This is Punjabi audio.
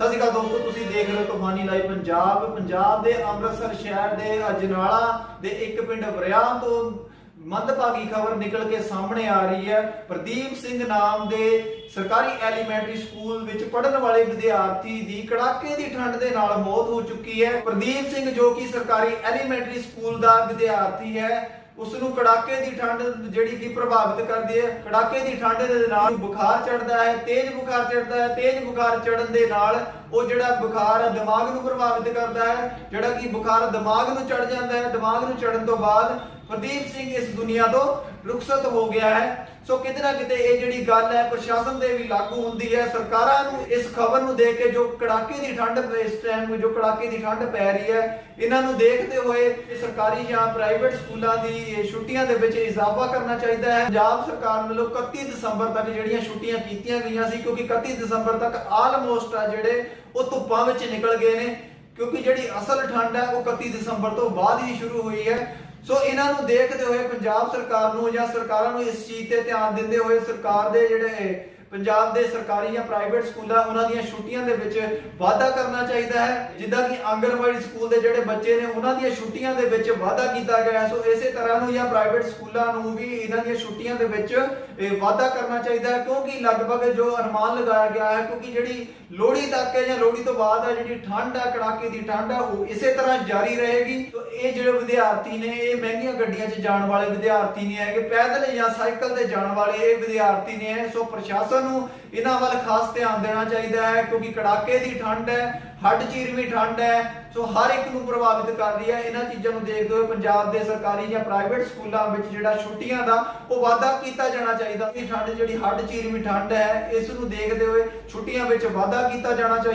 ਸਤਿ ਸ਼੍ਰੀ ਅਕਾਲ ਦੋਸਤੋ, ਤੁਸੀਂ ਦੇਖ ਰਹੇ ਹੋ ਤੂਫਾਨੀ ਲਾਈਵ ਪੰਜਾਬ। ਪੰਜਾਬ ਦੇ ਅੰਮ੍ਰਿਤਸਰ ਸ਼ਹਿਰ ਦੇ ਅਜਨਾਲਾ ਦੇ ਇੱਕ ਪਿੰਡ ਵਰਿਆਮ ਤੋਂ ਮੰਦਭਾਗੀ ਖਬਰ ਨਿਕਲ ਕੇ ਸਾਹਮਣੇ ਆ ਰਹੀ ਹੈ। ਪ੍ਰਦੀਪ ਸਿੰਘ ਨਾਮ ਦੇ ਸਰਕਾਰੀ ਐਲੀਮੈਂਟਰੀ ਸਕੂਲ ਵਿੱਚ ਪੜ੍ਹਨ ਵਾਲੇ ਵਿਦਿਆਰਥੀ ਦੀ ਕੜਾਕੇ ਦੀ ਠੰਡ ਦੇ ਨਾਲ ਮੌਤ ਹੋ ਚੁੱਕੀ ਹੈ। ਪ੍ਰਦੀਪ ਸਿੰਘ ਜੋ ਕਿ ਸਰਕਾਰੀ ਐਲੀਮੈਂਟਰੀ ਸਕੂਲ ਦਾ ਵਿਦਿਆਰਥੀ ਹੈ ਉਸ ਨੂੰ ਕੜਾਕੇ ਦੀ ਠੰਡ ਜਿਹੜੀ ਕਿ ਪ੍ਰਭਾਵਿਤ ਕਰਦੀ ਹੈ, ਕੜਾਕੇ ਦੀ ਠੰਡ ਦੇ ਨਾਲ ਬੁਖਾਰ ਚੜਦਾ ਹੈ, ਤੇਜ਼ ਬੁਖਾਰ ਚੜਦਾ ਹੈ, ਤੇਜ਼ ਬੁਖਾਰ ਚੜਨ ਦੇ ਨਾਲ ਉਹ ਜਿਹੜਾ ਬੁਖਾਰ ਹੈ ਦਿਮਾਗ ਨੂੰ ਪ੍ਰਭਾਵਿਤ ਕਰਦਾ ਹੈ, ਜਿਹੜਾ ਕਿ ਬੁਖਾਰ ਦਿਮਾਗ ਨੂੰ ਚੜ ਜਾਂਦਾ ਹੈ, ਦਿਮਾਗ ਨੂੰ ਚੜਨ ਤੋਂ ਬਾਅਦ ਪ੍ਰਦੀਪ ਸਿੰਘ ਇਸ ਦੁਨੀਆ ਤੋਂ ਰੁਖਸਤ ਹੋ ਗਿਆ ਹੈ। ਸੋ ਕਿਤੇ ਨਾ ਕਿਤੇ ਇਹ ਜਿਹੜੀ ਗੱਲ ਹੈ, ਪ੍ਰਸ਼ਾਸਨ ਦੇ ਵੀ ਲਾਗੂ ਹੁੰਦੀ ਹੈ। ਸਰਕਾਰਾਂ ਨੂੰ ਇਸ ਖਬਰ ਨੂੰ ਦੇਖ ਕੇ ਜੋ ਕੜਾਕੇ ਦੀ ਠੰਡ ਇਸ ਟਾਈਮ ਜੋ ਕੜਾਕੇ ਦੀ ਠੰਡ ਪੈ ਰਹੀ ਹੈ, ਇਹਨਾਂ ਨੂੰ ਦੇਖਦੇ ਹੋਏ ਇਹ ਸਰਕਾਰੀ ਜਾਂ ਪ੍ਰਾਈਵੇਟ ਸਕੂਲਾਂ ਦੀ ਛੁੱਟੀਆਂ ਦੇ ਵਿੱਚ ਇਜ਼ਾਫਾ ਕਰਨਾ ਚਾਹੀਦਾ ਹੈ। ਪੰਜਾਬ ਸਰਕਾਰ ਵੱਲੋਂ 31 ਦਸੰਬਰ ਤੱਕ ਜਿਹੜੀਆਂ ਛੁੱਟੀਆਂ ਕੀਤੀਆਂ ਗਈਆਂ ਸੀ, ਕਿਉਂਕਿ 31 ਦਸੰਬਰ ਤੱਕ ਆਲਮੋਸਟ ਆ ਜਿਹੜੇ ਉਹ ਧੁੱਪਾਂ ਵਿੱਚ ਨਿਕਲ ਗਏ ਨੇ, ਕਿਉਂਕਿ ਜਿਹੜੀ ਅਸਲ ਠੰਡ ਹੈ, ਉਹ 31 ਦਸੰਬਰ ਤੋਂ ਬਾਅਦ ਹੀ ਸ਼ੁਰੂ ਹੋਈ ਹੈ। ਸੋ ਇਹਨਾਂ ਨੂੰ ਦੇਖਦੇ ਹੋਏ ਪੰਜਾਬ ਸਰਕਾਰ ਨੂੰ ਜਾਂ ਸਰਕਾਰਾਂ ਨੂੰ ਇਸ ਚੀਜ਼ ਤੇ ਧਿਆਨ ਦਿੰਦੇ ਹੋਏ ਸਰਕਾਰ ਦੇ ਜਿਹੜੇ ਪੰਜਾਬ ਦੇ ਸਰਕਾਰੀ ਜਾਂ ਪ੍ਰਾਈਵੇਟ ਸਕੂਲਾਂ ਉਹਨਾਂ ਦੀਆਂ ਛੁੱਟੀਆਂ ਦੇ ਵਿੱਚ ਵਾਧਾ ਕਰਨਾ ਚਾਹੀਦਾ ਹੈ। ਜਿੱਦਾਂ ਕਿ ਆਂਗਣਵਾੜੀ ਸਕੂਲ ਦੇ ਜਿਹੜੇ ਬੱਚੇ ਨੇ, ਉਹਨਾਂ ਦੀਆਂ ਛੁੱਟੀਆਂ ਦੇ ਵਿੱਚ ਵਾਧਾ ਕੀਤਾ ਗਿਆ ਸੋ ਇਸੇ ਤਰ੍ਹਾਂ ਨੂੰ ਜਾਂ ਪ੍ਰਾਈਵੇਟ ਸਕੂਲਾਂ ਨੂੰ ਵੀ ਇਹਨਾਂ ਦੀਆਂ ਛੁੱਟੀਆਂ ਦੇ ਵਿੱਚ ਵਾਧਾ ਕਰਨਾ ਚਾਹੀਦਾ ਹੈ। ਕਿਉਂਕਿ ਲਗਭਗ ਜੋ ਅਨੁਮਾਨ ਲਗਾਇਆ ਗਿਆ ਹੈ, ਕਿਉਂਕਿ ਜਿਹੜੀ ਲੋਹੜੀ ਤੱਕ ਹੈ ਜਾਂ ਲੋਹੜੀ ਤੋਂ ਬਾਅਦ ਹੈ, ਜਿਹੜੀ ਠੰਡ ਹੈ, ਕੜਾਕੇ ਦੀ ਠੰਡ ਹੈ, ਉਹ ਇਸੇ ਤਰ੍ਹਾਂ ਜਾਰੀ ਰਹੇਗੀ। ਸੋ ਇਹ ਜਿਹੜੇ ਵਿਦਿਆਰਥੀ ਨੇ, ਇਹ ਮਹਿੰਗੀਆਂ ਗੱਡੀਆਂ 'ਚ ਜਾਣ ਵਾਲੇ ਵਿਦਿਆਰਥੀ ਨਹੀਂ ਹੈਗੇ। ਪੈਦਲ ਜਾਂ ਸਾਈਕਲ ਤੇ ਜਾਣ ਵਾਲੇ ਇਹ ਵਿਦਿਆਰਥੀ ਨੇ ਸੋ ਪ੍ਰਸ਼ਾਸਨ ਨੂੰ ਇਹਨਾਂ ਵੱਲ ਖਾਸ ਧਿਆਨ ਦੇਣਾ ਚਾਹੀਦਾ ਹੈ, ਕਿਉਂਕਿ ਕੜਾਕੇ ਦੀ ਠੰਡ ਹੈ, ਹੱਡ ਚੀਰਵੀਂ ਠੰਡ ਹੈ, ਸੋ ਹਰ ਇੱਕ ਨੂੰ ਪ੍ਰਭਾਵਿਤ ਕਰ ਰਹੀ ਹੈ। ਇਹਨਾਂ ਚੀਜ਼ਾਂ ਨੂੰ ਦੇਖਦੇ ਹੋਏ ਪੰਜਾਬ ਦੇ ਸਰਕਾਰੀ ਜਾਂ ਪ੍ਰਾਈਵੇਟ ਸਕੂਲਾਂ ਵਿੱਚ ਜਿਹੜਾ ਛੁੱਟੀਆਂ ਦਾ, ਉਹ ਵਾਧਾ ਕੀਤਾ ਜਾਣਾ ਚਾਹੀਦਾ। ਇਹ ਠੰਡ ਜਿਹੜੀ ਹੱਡ ਚੀਰਵੀਂ ਠੰਡ ਹੈ, ਇਸ ਨੂੰ ਦੇਖਦੇ ਹੋਏ ਛੁੱਟੀਆਂ ਵਿੱਚ ਵਾਧਾ ਕੀਤਾ ਜਾਣਾ ਚਾਹੀਦਾ।